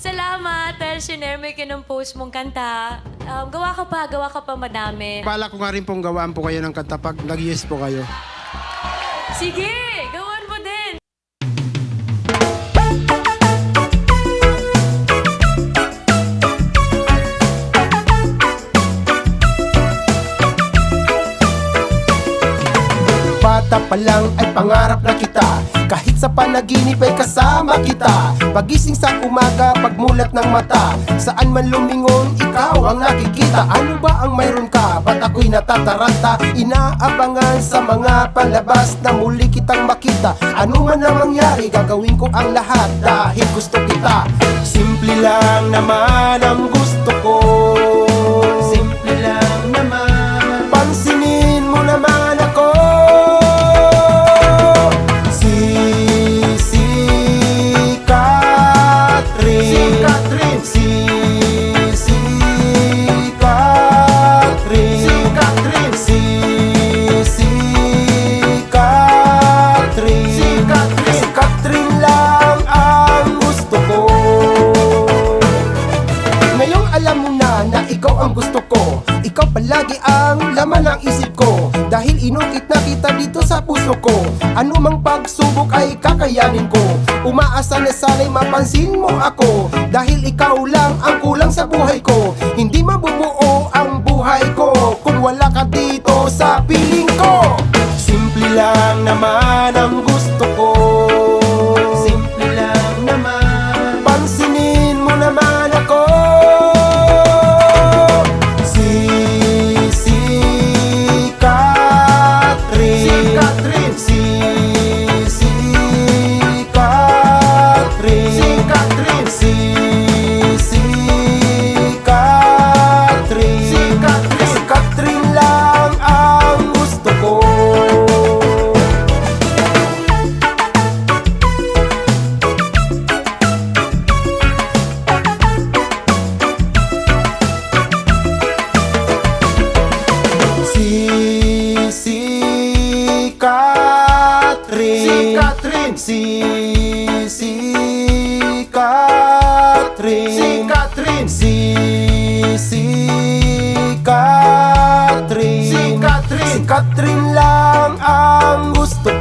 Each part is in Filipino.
Salamat dahil sinare mo yung kinumpose mong kanta. Um, gawa ka pa, gawa ka pa madami. Bala ko nga rin pong gawaan po kayo ng kanta pag nag-yes po kayo. Sige, gawan Bata pa lang ay pangarap na kita. Kahit sa panaginip ay kasama kita. Pagising sa umaga, pagmulat ng mata. Saan man lumingon, ikaw ang nakikita. Ano ba ang mayroon ka? Ba't ako'y natataranta? Inaabangan sa mga palabas na muli kitang makita. Ano man ang mangyari, gagawin ko ang lahat Dahil gusto kita. Simple lang naman ang gusto Catherine. Si Si Si Catherine. Si Catherine. Si Si Catherine. Si Catherine. Si Catherine lang ang gusto ko. Ngayong alam mo na na ikaw ang gusto ko. Ikaw palagi ang laman ng isip ko Dahil inukit na kita dito sa puso ko. Ano mang pagsubok ay kakayanin ko. Umaasa na sana'y mapansin mo ako. Dahil ikaw lang ang kulang sa buhay ko. Hindi mabubuo ang buhay ko Kung wala ka dito sa piling ko. Simple lang naman ang Si, si Catherine Si Catherine Si, si Catherine Si Catherine Si Catherine lang ang gusto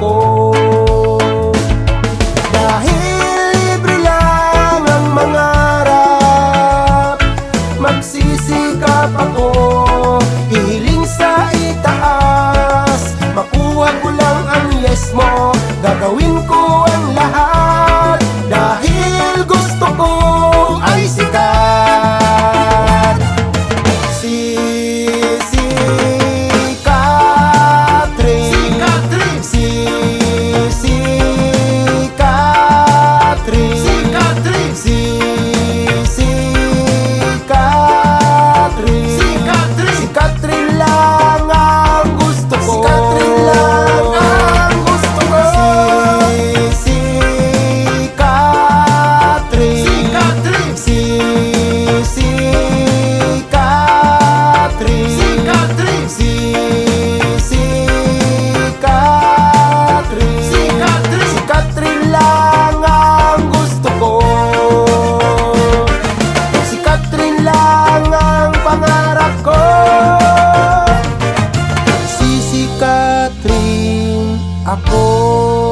at ako.